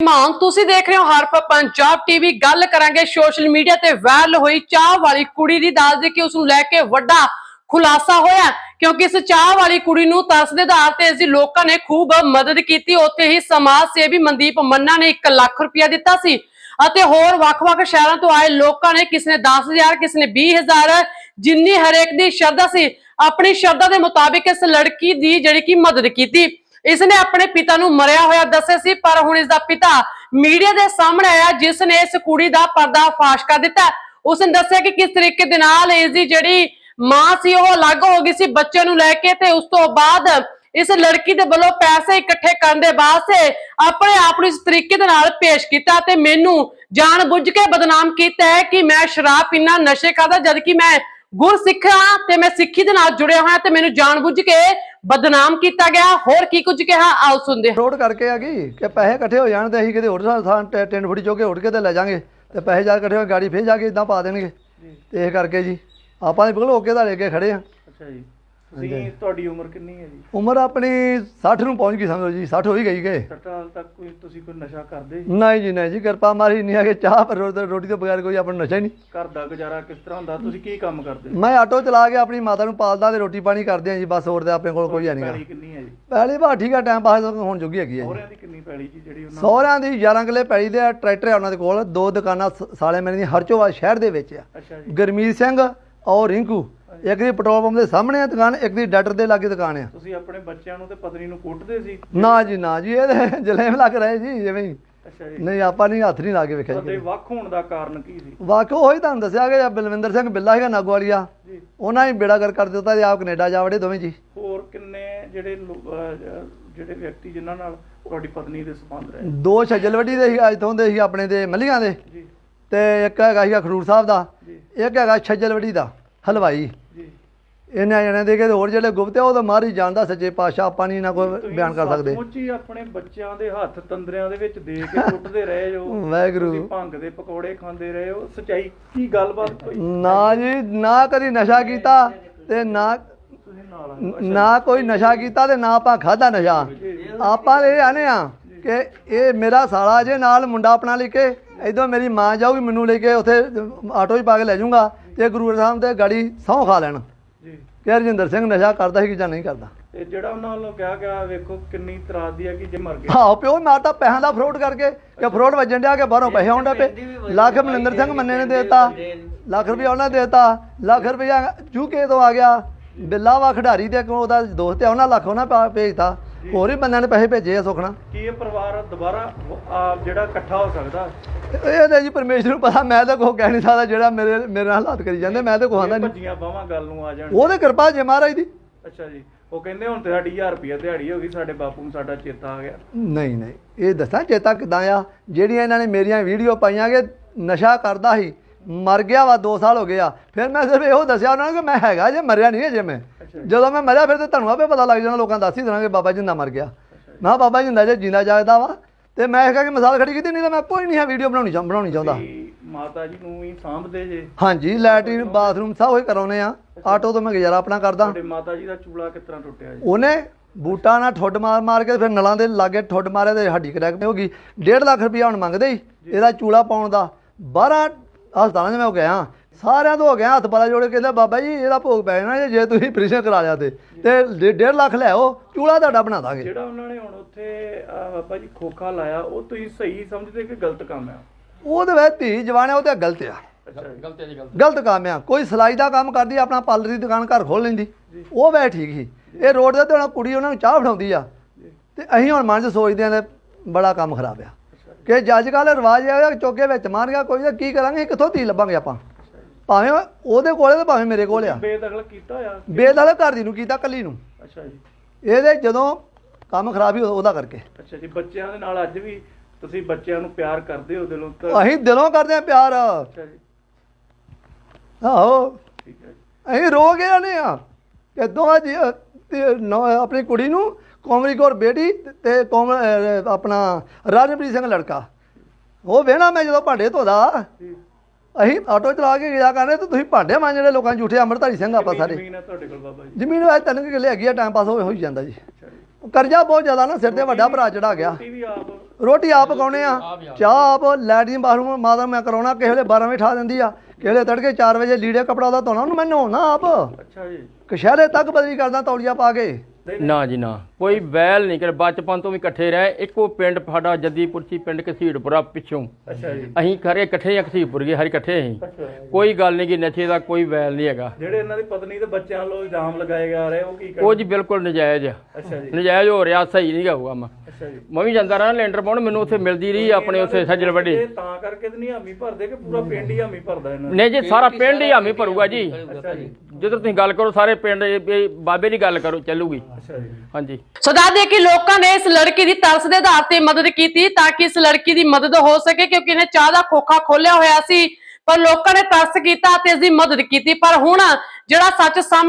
ਮਾਨ, ਤੁਸੀਂ ਦੇਖ ਰਹੇ ਹੋ ਹਰਫ ਪੰਜਾਬ ਟੀਵੀ ਗੱਲ ਕਰਾਂਗੇ ਸੋਸ਼ਲ ਮੀਡੀਆ ਤੇ ਵਾਇਰਲ ਹੋਈ ਚਾਹ ਵਾਲੀ ਕੁੜੀ ਦੀ ਦੱਸਦੇ ਕਿ ਉਸ ਨੂੰ ਲੈ ਕੇ ਵੱਡਾ ਖੁਲਾਸਾ ਹੋਇਆ ਕਿਉਂਕਿ ਇਸ ਚਾਹ ਵਾਲੀ ਕੁੜੀ ਨੂੰ ਤਰਸ ਦੇ ਆਧਾਰ ਤੇ ਇਸ ਦੀ ਲੋਕਾਂ ਨੇ ਖੂਬ ਮਦਦ ਕੀਤੀ। ਉੱਥੇ ਹੀ ਸਮਾਜ ਸੇਵੀ ਮਨਦੀਪ ਮੰਨਾ ਨੇ 1 ਲੱਖ ਰੁਪਇਆ ਦਿੱਤਾ ਸੀ। ਅਤੇ ਹੋਰ ਵੱਖ-ਵੱਖ ਸ਼ਹਿਰਾਂ ਤੋਂ ਆਏ ਲੋਕਾਂ ਨੇ ਕਿਸ ਨੇ 10000 ਕਿਸ ਨੇ 20000 ਜਿੰਨੀ ਹਰੇਕ ਦੀ ਸ਼ਰਧਾ ਸੀ, ਆਪਣੀ ਸ਼ਰਧਾ ਦੇ ਮੁਤਾਬਿਕ ਇਸ ਲੜਕੀ ਦੀ ਜਿਹੜੀ ਕਿ ਮਦਦ ਕੀਤੀ। ਇਸ ਨੇ ਆਪਣੇ ਪਿਤਾ ਨੂੰ ਮਰਿਆ ਹੋਇਆ ਦੱਸਿਆ ਸੀ, ਪਰ ਹੁਣ ਇਸ ਦਾ ਪਿਤਾ ਮੀਡੀਆ ਦੇ ਸਾਹਮਣੇ ਆਇਆ ਜਿਸ ਨੇ ਇਸ ਕੁੜੀ ਦਾ ਪਰਦਾ ਫਾਸ਼ ਕਰ ਦਿੱਤਾ। ਉਸ ਨੇ ਦੱਸਿਆ ਕਿ ਕਿਸ ਤਰੀਕੇ ਦੇ ਨਾਲ ਇਸ ਦੀ ਜਿਹੜੀ ਮਾਂ ਸੀ, ਉਹ ਅਲੱਗ ਹੋ ਗਈ ਸੀ ਬੱਚੇ ਨੂੰ ਲੈ ਕੇ ਤੇ ਉਸ ਤੋਂ ਬਾਅਦ ਇਸ ਲੜਕੀ ਦੇ ਵੱਲੋਂ ਪੈਸੇ ਇਕੱਠੇ ਕਰਨ ਦੇ ਵਾਸਤੇ ਆਪਣੇ ਆਪ ਨੂੰ ਇਸ ਤਰੀਕੇ ਦੇ ਨਾਲ ਪੇਸ਼ ਕੀਤਾ ਤੇ ਮੈਨੂੰ ਜਾਣ ਬੁੱਝ ਕੇ ਬਦਨਾਮ ਕੀਤਾ ਹੈ ਕਿ ਮੈਂ ਸ਼ਰਾਬ ਪੀਣਾ ਨਸ਼ੇ ਕਰਦਾ ਜਦ ਕਿ ਮੈਂ ਗੁਰਸਿੱਖ ਹਾਂ ਤੇ ਮੈਂ ਸਿੱਖੀ ਦੇ ਨਾਲ ਜੁੜਿਆ ਹੋਇਆ ਤੇ ਮੈਨੂੰ ਜਾਣ ਬੁੱਝ ਕੇ ਬਦਨਾਮ ਕੀਤਾ ਗਿਆ ਹੋਰ ਕੀ ਕੁਝ ਕਿਹਾ? ਆਓ ਸੁਣਦੇ ਹਾਂ। ਰੋਡ ਕਰਕੇ ਆ ਗਈ ਕਿ ਪੈਸੇ ਇਕੱਠੇ ਹੋ ਜਾਣ ਤੇ ਅਸੀਂ ਕਿਤੇ ਹੋਰ ਥਾਂ ਟੈਂਟ ਫੁੱਟੀ ਚੋ ਕੇ ਉੱਡ ਕੇ ਤੇ ਲੈ ਜਾਾਂਗੇ। ਤੇ ਪੈਸੇ ਜਾ ਇਕੱਠੇ ਹੋ ਕੇ ਗਾੜੀ ਫੇਰ ਜਾ ਕੇ ਇਦਾਂ ਪਾ ਦੇਣਗੇ। ਤੇ ਇਹ ਕਰਕੇ ਜੀ ਆਪਾਂ ਨੇ ਬਿਲਕੁਲ ਓਕੇ ਦਾ ਲੈ ਕੇ ਖੜੇ ਆ ਅੱਛਾ ਜੀ। ਤੁਸੀਂ ਤੁਹਾਡੀ ਉਮਰ ਕਿੰਨੀ ਹੈ ਜੀ? ਉਮਰ ਆਪਣੀ 60 ਨੂੰ ਪਹੁੰਚ ਗਈ ਸਮਝੋ ਜੀ 60 ਹੋ ਹੀ ਗਈ ਗਏ 60 ਸਾਲ ਤੱਕ ਕੋਈ ਤੁਸੀਂ ਕੋਈ ਨਸ਼ਾ ਕਰਦੇ ਨਹੀਂ ਜੀ ਨਹੀਂ ਜੀ ਕਿਰਪਾ ਮਾਰੀ ਨਹੀਂ ਆ ਕਿ ਚਾਹ ਪਰ ਰੋ- ਰੋਟੀ ਤੋਂ ਬਗੈਰ ਕੋਈ ਆਪਣਾ ਨਸ਼ਾ ਹੀ ਨਹੀਂ। ਘਰ ਦਾ ਗੁਜ਼ਾਰਾ ਕਿਸ ਤਰ੍ਹਾਂ ਹੁੰਦਾ? ਤੁਸੀਂ ਕੀ ਕੰਮ ਕਰਦੇ? ਮੈਂ ਆਟੋ ਚਲਾ ਕੇ ਆਪਣੀ ਮਾਤਾ ਨੂੰ ਪਾਲਦਾ ਤੇ ਰੋਟੀ ਪਾਣੀ ਕਰਦੇ ਆ ਜੀ ਬਸ ਹੋਰ ਤੇ ਆਪਣੇ ਕੋਲ ਕੋਈ ਹੈ ਪੈਲੀ ਕਿੰਨੀ ਹੈ ਜੀ? ਪਹਿਲੀ ਵਾਰ ਠੀਕ ਆ ਟਾਈਮ ਪਾਸ ਹੁਣ ਜੁਗੀ ਹੈਗੀ ਹੈ ਜੀ। ਹੋਰਿਆਂ ਦੀ ਕਿੰਨੀ ਪੈਲੀ ਜੀ ਜਿਹੜੀ ਉਹਨਾਂ ਸਹੁਰਿਆਂ ਦੀ 11 ਕਿੱਲੇ ਪੈਲੀ ਦੇ ਆ, ਟਰੈਕਟਰ ਆ ਉਹਨਾਂ ਦੇ ਕੋਲ। ਦੋ ਦੁਕਾਨਾਂ ਸਾਲੇ ਮੇਰੇ ਦੀ ਹਰਚੋਵਾ ਸ਼ਹਿਰ ਦੇ ਵਿੱਚ ਆ। ਗਰਮੀਤ ਸਿੰਘ ਔਰ ਰਿੰਕੂ। ਇੱਕ ਦੀ ਪੈਟਰੋਲ ਪੰਪ ਦੇ ਸਾਹਮਣੇ ਆ ਦੁਕਾਨ ਇੱਕ ਦੀ ਡਾਕਟਰ ਦੇ ਲਾਗੇ ਦੁਕਾਨ ਆ। ਤੁਸੀਂ ਆਪਣੇ ਬੱਚਿਆਂ ਨੂੰ ਤੇ ਪਤਨੀ ਨੂੰ ਕੁੱਟਦੇ ਸੀ? ਨਾ ਜੀ ਨਾ ਜੀ ਇਹ ਜਲੇਮ ਲੱਗ ਰਹੇ ਜੀ ਜਿਵੇਂ ਹੀ। ਅੱਛਾ ਜੀ। ਨਹੀਂ ਆਪਾਂ ਨਹੀਂ ਹੱਥ ਨਹੀਂ ਲਾ ਕੇ ਵੇਖਿਆ ਜੀ ਵੱਖ ਹੋਣ ਦਾ ਕਾਰਨ ਕੀ ਸੀ? ਵਾਕਿਆ ਉਹੀ ਤੁਹਾਨੂੰ ਦੱਸਿਆ ਕਿ ਬਲਵਿੰਦਰ ਸਿੰਘ ਬਿੱਲਾ ਹੈਗਾ ਨਾਗਵਾਲੀਆ। ਜੀ। ਉਹਨਾਂ ਹੀ ਬੇੜਾ ਕਰ ਕਰ ਦਿੱਤਾ ਤੇ ਆਪ ਕੈਨੇਡਾ ਜਾ ਵੜੇ ਦੋਵੇਂ ਜੀ। ਹੋਰ ਕਿੰਨੇ ਜਿਹੜੇ ਜਿਹੜੇ ਵਿਅਕਤੀ ਜਿਨ੍ਹਾਂ ਨਾਲ ਤੁਹਾਡੀ ਪਤਨੀ ਦੇ ਸੰਬੰਧ ਰਹੇ? ਦੋ ਛਜਲਵੱਡੀ ਦੇ ਸੀ ਅੱਜ ਤੋਂ ਦੇ ਸੀ ਆਪਣੇ ਦੇ ਮੱਲੀਆਂ ਦੇ। ਜੀ। ਤੇ ਇੱਕ ਹੈਗਾ ਸੀਗਾ ਖਡੂਰ ਸਾਹਿਬ ਦਾ। ਇੱਕ ਹੈਗਾ ਛਜਲਵੱਡੀ ਦਾ ਹਲਵਾਈ। ਇਹਨਾਂ ਜਣਿਆਂ ਦੇ ਕਿ ਹੋਰ ਜਿਹੜੇ ਗੁਪਤ ਆ ਉਹ ਤਾਂ ਮਾਰ ਹੀ ਜਾਣਦਾ ਸੱਚੇ ਪਾਤਸ਼ਾਹ ਆਪਾਂ ਨਹੀਂ ਨਾ ਕੋਈ ਬਿਆਨ ਕਰ ਸਕਦੇ। ਹੀ ਆਪਣੇ ਬੱਚਿਆਂ ਦੇ ਹੱਥ ਤੰਦਰਿਆਂ ਦੇ ਵਿੱਚ ਦੇ ਕੇ ਕੁੱਟਦੇ ਰਹੇ ਜੋ ਵਾਹਿਗੁਰੂ। ਤੁਸੀਂ ਭੰਗ ਦੇ ਪਕੌੜੇ ਖਾਂਦੇ ਰਹੇ ਹੋ। ਸਚਾਈ ਕੀ ਗੱਲਬਾਤ ਕੋਈ ਨਾ ਜੀ ਨਾ ਕਦੀ ਨਸ਼ਾ ਕੀਤਾ ਤੇ ਨਾ। ਨਾ ਕੋਈ ਨਸ਼ਾ ਕੀਤਾ ਤੇ ਨਾ ਆਪਾਂ ਖਾਦਾ ਨਸ਼ਾ। ਆਪਾਂ ਇਹ ਆਨੇ ਆ ਕਿ ਇਹ ਮੇਰਾ ਸਾਲਾ ਜੇ ਨਾਲ ਮੁੰਡਾ ਆਪਣਾ ਲੈ ਕੇ ਇਦੋਂ ਮੇਰੀ ਮਾਂ ਜਾਊਗੀ ਮੈਨੂੰ ਲੈ ਕੇ ਉੱਥੇ ਆਟੋ 'ਚ ਪਾ ਕੇ ਲੈ ਜਾਊਗਾ ਤੇ ਗੁਰੂ ਸਾਹਿਬ ਤੇ ਗਾੜੀ ਸਹੁੰ ਖਾ ਲੈਣ। ਜੀ। ਕਿ ਰਜਿੰਦਰ ਸਿੰਘ ਨਸ਼ਾ ਕਰਦਾ ਸੀ ਕਿ ਜਾਂ ਨਹੀਂ ਕਰਦਾ? ਤੇ ਜਿਹੜਾ ਉਹਨਾਂ ਵੱਲੋਂ ਕਿਹਾ ਗਿਆ ਵੇਖੋ ਕਿੰਨੀ ਤਰਾਸ ਦੀ ਹੈ ਕਿ ਜੇ ਮਰ ਗਿਆ ਹਾਂ ਪਿਓ ਮਾਰਤਾ ਪੈਸਿਆਂ ਦਾ ਫਰੋਡ ਕਰਕੇ ਕਿ ਫਰੋਡ ਵੱਜਣ ਡਿਆ ਕਿ ਬਾਹਰੋਂ ਪੈਸੇ ਆਉਂਦੇ ਪਏ। ਲੱਖ ਮਨਿੰਦਰ ਸਿੰਘ ਮੰਨੇ ਨੇ ਦੇਤਾ ਲੱਖ ਰੁਪਇਆ ਉਹਨਾਂ ਦੇਤਾ ਲੱਖ ਰੁਪਇਆ ਯੂਕੇ ਤੋਂ ਆ ਗਿਆ। ਬਿੱਲਾ ਵਾ ਖਿਡਾਰੀ ਦੇ ਕੋਲ ਉਹਦਾ ਦੋਸਤ ਆ ਉਹਨਾਂ ਲੱਖ ਉਹਨਾਂ ਪਾ- ਭੇਜਤਾ। ਹੋਰ ਵੀ ਬੰਦਿਆਂ ਨੇ ਪੈਸੇ ਭੇਜੇ ਆ ਸੁਖਣਾ ਕੀ ਇਹ ਪਰਿਵਾਰ ਦੁਬਾਰਾ ਜਿਹੜਾ ਇਕੱਠਾ ਹੋ ਸਕਦਾ? ਇਹ ਤਾਂ ਜੀ ਪਰਮੇਸ਼ਰ ਨੂੰ ਪਤਾ ਮੈਂ ਤਾਂ ਕੋਈ ਕਹਿ ਨਹੀਂ ਸਕਦਾ ਜਿਹੜਾ ਮੇਰੇ ਮੇਰੇ ਨਾਲ ਹਾਲਾਤ ਕਰੀ ਜਾਂਦੇ ਮੈਂ ਤਾਂ ਕੋਈ ਆਂਦਾ ਨਹੀਂ। ਭੱਜੀਆਂ ਬਾਹਾਂ ਗੱਲ ਨੂੰ ਆ ਜਾਣ। ਉਹਦੇ ਕਿਰਪਾ ਜੇ ਮਹਾਰਾਜ ਦੀ। ਅੱਛਾ ਜੀ ਉਹ ਕਹਿੰਦੇ ਹੁਣ ਤੇ ਸਾਡੀ 1000 ਰੁਪਏ ਦਿਹਾੜੀ ਹੋ ਗਈ ਸਾਡੇ ਬਾਪੂ ਨੂੰ ਸਾਡਾ ਚੇਤਾ ਆ ਗਿਆ। ਨਹੀਂ ਨਹੀਂ ਇਹ ਦੱਸਾਂ ਚੇਤਾ ਕਿਦਾਂ ਆ? ਜਿਹੜੀਆਂ ਇਹਨਾਂ ਨੇ ਮੇਰੀਆਂ ਵੀਡੀਓ ਪਾਈਆਂ ਕਿ ਨਸ਼ਾ ਕਰਦਾ ਸੀ ਮਰ ਗਿਆ ਵਾ 2 ਸਾਲ ਹੋ ਗਏ ਆ। ਫਿਰ ਮੈਂ ਸਿਰਫ ਇਹੋ ਦੱਸਿਆ ਉਹਨਾਂ ਨੂੰ ਕਿ ਮੈਂ ਹੈਗਾ ਜੇ ਮਰਿਆ ਨਹੀਂ ਅਜੇ ਮੈਂ। ਜਦੋਂ ਮੈਂ ਮਰਿਆ ਫਿਰ ਤੇ ਤੁਹਾਨੂੰ ਆਪੇ ਪਤਾ ਲੱਗ ਜਾਣਾ ਲੋਕਾਂ ਦੱਸ ਹੀ ਦੇਣਾ ਕਿ ਬਾਬਾ ਜਿੰਦਾ ਮਰ ਗਿਆ। ਮੈਂ ਕਿਹਾ ਬਾਬਾ ਜਿੰਦਾ ਜੇ ਜਿੰਦਾ ਜਾਗਦਾ ਵਾ ਤੇ ਮੈਂ ਇਹ ਕਹਾਂ ਕਿ ਮਿਸਾਲ ਖੜੀ ਕੀਤੀ ਨਹੀਂ ਤਾਂ ਮੈਂ ਕੋਈ ਨਹੀਂ ਹੈ ਵੀਡੀਓ ਬਣਾਉਣੀ ਚਾਹ ਬਣਾਉਣੀ ਚਾਹੁੰਦਾ। ਮਾਤਾ ਜੀ ਨੂੰ ਹੀ ਸਾਂਭਦੇ ਜੇ। ਹਾਂਜੀ ਲੈਟਰੀਨ ਬਾਥਰੂਮ ਸਭ ਉਹੀ ਕਰਾਉਨੇ ਆ। ਆਟੋ ਤੋਂ ਮੈਂ ਗੁਜ਼ਾਰਾ ਆਪਣਾ ਕਰਦਾ। ਤੁਹਾਡੇ ਮਾਤਾ ਜੀ ਦਾ ਚੂਲਾ ਕਿਸ ਤਰ੍ਹਾਂ ਟੁੱਟਿਆ ਜੀ? ਉਹਨੇ ਬੂਟਾ ਨਾਲ ਠੁੱਡ ਮਾਰ ਮਾਰ ਕੇ ਫਿਰ ਨਲਾਂ ਦੇ ਲਾਗੇ ਠੁੱਡ ਮਾਰਿਆ ਤੇ ਹੱਡੀ ਕਰੈਕ ਹੋ ਗਈ। 1.5 ਲੱਖ ਰੁਪਇਆ ਹੁਣ ਮੰਗਦੇ ਹੀ ਇਹਦਾ ਚੂਲਾ ਪਾਉਣ ਦਾ। 12 ਹਸਪਤਾਲਾਂ 'ਚ ਮੈਂ ਹੋ ਗਿਆ। ਸਾਰਿਆਂ ਤੋਂ ਹੋ ਗਿਆ ਹੱਥ ਪਾਲਾ ਜੋੜ ਕੇ ਕਹਿੰਦਾ ਬਾਬਾ ਜੀ ਇਹਦਾ ਭੋਗ ਪੈ ਜਾਣਾ ਜੇ- ਜੇ ਤੁਸੀਂ ਆਪਰੇਸ਼ਨ ਕਰਾ ਲਿਆ ਤੇ। ਤੇ 1.5 ਲੱਖ ਲਿਆਓ ਚੂਲਾ ਤੁਹਾਡਾ ਬਣਾ ਦਾਂਗੇ। ਜਿਹੜਾ ਉਹਨਾਂ ਨੇ ਹੁਣ ਉੱਥੇ ਬਾਬਾ ਜੀ ਖੋਖਾ ਲਾਇਆ ਉਹ ਤੁਸੀਂ ਸਹੀ ਸਮਝਦੇ ਕਿ ਗਲਤ ਕੰਮ ਆ? ਉਹਦੇ ਵਿੱਚ ਧੀ ਜਵਾਨ ਹੈ ਉਹ ਤੇ ਗਲਤ ਆ। ਗਲਤ ਹੈ ਜੀ ਗਲਤ ਗਲਤ ਕੰਮ ਆ। ਕੋਈ ਸਿਲਾਈ ਦਾ ਕੰਮ ਕਰਦੀ ਆ, ਆਪਣਾ ਪਾਰਲਰ ਦੀ ਦੁਕਾਨ ਘਰ ਖੋਲ ਲੈਂਦੀ। ਉਹ ਵੈ ਠੀਕ ਸੀ। ਇਹ ਰੋਡ ਦੇ ਤੇ ਹੁਣ ਕੁੜੀ ਉਹਨਾਂ ਨੂੰ ਚਾਹ ਫੜਾਉਂਦੀ ਆ। ਤੇ ਅਸੀਂ ਹੁਣ ਮਨ 'ਚ ਸੋਚਦੇ ਆਂ ਤੇ ਬੜਾ ਕੰਮ ਖਰਾਬ ਆ। ਕਿ ਜੱਜ ਕੱਲ ਰਿਵਾਜ ਇਹ ਆ ਕਿ ਚੋਕੇ ਵਿੱਚ ਮਾਰ ਗਿਆ ਕੋਈ ਤਾਂ ਕੀ ਕਰਾਂਗੇ ਕਿੱਥੋਂ ਧੀ ਲੱਭਾਂਗੇ ਆਪਾਂ? ਭਾਵੇਂ ਉਹਦੇ ਕੋਲੇ ਤੇ ਭਾਵੇਂ ਮੇਰੇ ਕੋਲ ਆ। ਬੇਦਖਲ ਕੀਤਾ ਆ ਬੇਦਲ ਘਰ ਦੀ ਨੂੰ ਕੀਤਾ ਕੱਲੀ ਨੂੰ। ਅੱਛਾ ਜੀ। ਇਹਦੇ ਜਦੋਂ ਕੰਮ ਖਰਾਬ ਹੀ ਉਹਦਾ ਕਰਕੇ। ਅੱਛਾ ਜੀ ਬੱਚਿਆਂ ਦੇ ਨਾਲ ਅੱਜ ਵੀ ਤੁਸੀਂ ਬੱਚਿਆਂ ਨੂੰ ਪਿਆਰ ਕਰਦੇ ਹੋ ਦਿਲੋਂ ਤਾਂ ਅਸੀਂ ਦਿਲੋਂ ਕਰਦੇ ਆ ਪਿਆਰ। ਅੱਛਾ ਜੀ। ਆਹੋ। ਠੀਕ ਹੈ ਜੀ। ਅਸੀਂ ਰੋ ਗਏ ਨੇ ਆ ਕਿ ਦੋਵਾਂ ਜੀ ਅ, ਤੇ ਨੌ- ਆਪਣੀ ਕੁੜੀ ਨੂੰ ਕੋਮਰੀ ਕੌਰ ਬੇਟੀ ਤੇ ਕੋਮ ਆਪਣਾ ਰਾਜਪ੍ਰੀਤ ਸਿੰਘ ਲੜਕਾ। ਉਹ ਵੇਣਾ ਮੈਂ ਜਦੋਂ ਭਾਂਡੇ ਧੋਦਾ। ਅਸੀਂ ਆਟੋ ਚਲਾ ਕੇ ਗਿਆ ਕਰਨੇ ਤੇ ਤੁਸੀਂ ਭਾਂਡੇ ਮਾਂਜਣੇ ਲੋਕਾਂ ਦੇ ਝੂਠੇ ਅੰਮ੍ਰਿਤਧਾਰੀ ਸਿੰਘ ਆਪਾਂ ਸਾਰੇ। ਜ਼ਮੀਨ ਹੈ ਤੁਹਾਡੇ ਕੋਲ ਬਾਬਾ ਜੀ। ਜ਼ਮੀਨ ਵਾਲੇ ਤਿੰਨ ਕੁ ਕਿੱਲੇ ਹੈਗੀ ਆ ਟਾਈਮ ਪਾਸ ਹੋ ਹੋ ਹੀ ਜਾਂਦਾ ਜੀ। ਕਰਜ਼ਾ ਬਹੁਤ ਜ਼ਿਆਦਾ ਨਾ ਸਿਰ ਤੇ ਵੱਡਾ ਭਰਾ ਚੜਾ ਗਿਆ। ਰੋਟੀ ਵੀ ਆਪ ਰੋਟੀ ਆਪ ਪਕਾਉਣੇ ਆ। ਚਾਹ ਆਪ ਲੈਟਰੀਨ ਬਾਥਰੂਮ ਮਾਤਾ ਮੈਂ ਕਰਾਉਣਾ ਕਿਸੇ ਵੇਲੇ 12 ਵਜੇ ਠਾ ਦਿੰਦੀ ਆ। ਕਿਸੇ ਵੇਲੇ ਤੜਕੇ 4 ਵਜੇ ਲੀੜੇ ਕਪੜਾ ਦਾ ਧੋਣਾ ਉਹਨੂੰ ਮੈਂ ਨਹਾਉਣਾ ਆਪ। ਅੱਛਾ ਜੀ। ਕਸ਼ਹਿਰੇ ਤੱਕ ਬਦਲੀ ਕਰਦਾ ਤੌਲੀਆ ਪਾ ਕੇ। ਨਾ ਜੀ ਨਾ। ਕੋਈ ਵੈਲ ਨਹੀਂ ਕਰ ਬਚਪਨ ਤੋਂ ਵੀ ਇਕੱਠੇ ਰਹੇ ਇੱਕੋ ਪਿੰਡ ਸਾਡਾ ਜੱਦੀਪੁਰਚੀ ਪਿੰਡ ਕਸੀੜਪੁਰਾ ਪਿੱਛੋਂ। ਅੱਛਾ ਜੀ। ਅਸੀਂ ਖਰੇ ਇਕੱਠੇ ਹੀ ਕਸੀੜਪੁਰ ਗਏ ਹਰ ਇਕੱਠੇ ਅਸੀਂ ਕੋਈ ਗੱਲ ਨਹੀਂ ਕਿ ਨਸ਼ੇ ਦਾ ਕੋਈ ਵੈਲ ਨਹੀਂ ਹੈਗਾ। ਜਿਹੜੇ ਇਹਨਾਂ ਦੀ ਪਤਨੀ ਤੇ ਬੱਚਿਆਂ ਵੱਲੋਂ ਇਲਜ਼ਾਮ ਲਗਾਏ ਜਾ ਰਹੇ ਉਹ ਕੀ ਉਹ ਜੀ ਬਿਲਕੁਲ ਨਜਾਇਜ਼ ਆ। ਅੱਛਾ ਜੀ। ਨਜਾਇਜ਼ ਹੋ ਰਿਹਾ ਸਹੀ ਨਹੀਂ ਹੋਊਗਾ ਮੈਂ। ਅੱਛਾ ਜੀ। ਮੈਂ ਵੀ ਜਾਂਦਾ ਰਹਾ ਲੈਂਟਰ ਪਾਉਣ ਮੈਨੂੰ ਉੱਥੇ ਮਿਲਦੀ ਰਹੀ ਆਪਣੇ ਉੱਥੇ ਸੱਜਣ ਵੱਡੀ। ਤਾਂ ਕਰਕੇ ਤੇ ਨਹੀਂ ਹਾਮੀ ਭਰਦੇ ਕਿ ਪੂਰਾ ਪਿੰਡ ਹੀ ਹਾਮੀ ਭਰਦਾ ਇਹਨਾਂ? ਨਹੀਂ ਜੀ ਸਾਰਾ ਪਿੰਡ ਹੀ ਹਾਮੀ ਭਰੂਗਾ ਜੀ। ਅੱਛਾ ਜੀ। ਜਦੋਂ ਤੁਸੀਂ ਗੱਲ ਕਰੋ ਸਾਰੇ ਪਿੰਡ ਬਾਬੇ ਦੀ ਗੱਲ ਕਰੋ ਚੱਲੂਗੀ। ਅੱਛਾ ਜੀ। ਹਾਂਜੀ। ਸੋ ਦੱਸ ਦੇ ਕਿ ਲੋਕਾਂ ਨੇ ਇਸ ਲੜਕੀ ਦੀ ਤਰਸ ਦੇ ਆਧਾਰ ਤੇ ਮਦਦ ਕੀਤੀ ਤਾਂ ਕਿ ਇਸ ਲੜਕੀ ਦੀ ਮਦਦ ਹੋ ਸਕੇ, ਕਿਉਂਕਿ ਇਹਨੇ ਚਾਹ ਦਾ ਖੋਖਾ ਖੋਲਿਆ ਹੋਇਆ ਸੀ, ਪਰ ਲੋਕਾਂ ਨੇ ਤਰਸ ਕੀਤਾ ਤੇ ਇਸ ਦੀ ਮਦਦ ਕੀਤੀ। ਪਰ ਹੁਣ ਜਿਹੜਾ ਸੱਚ ਸਾਹਮਣੇ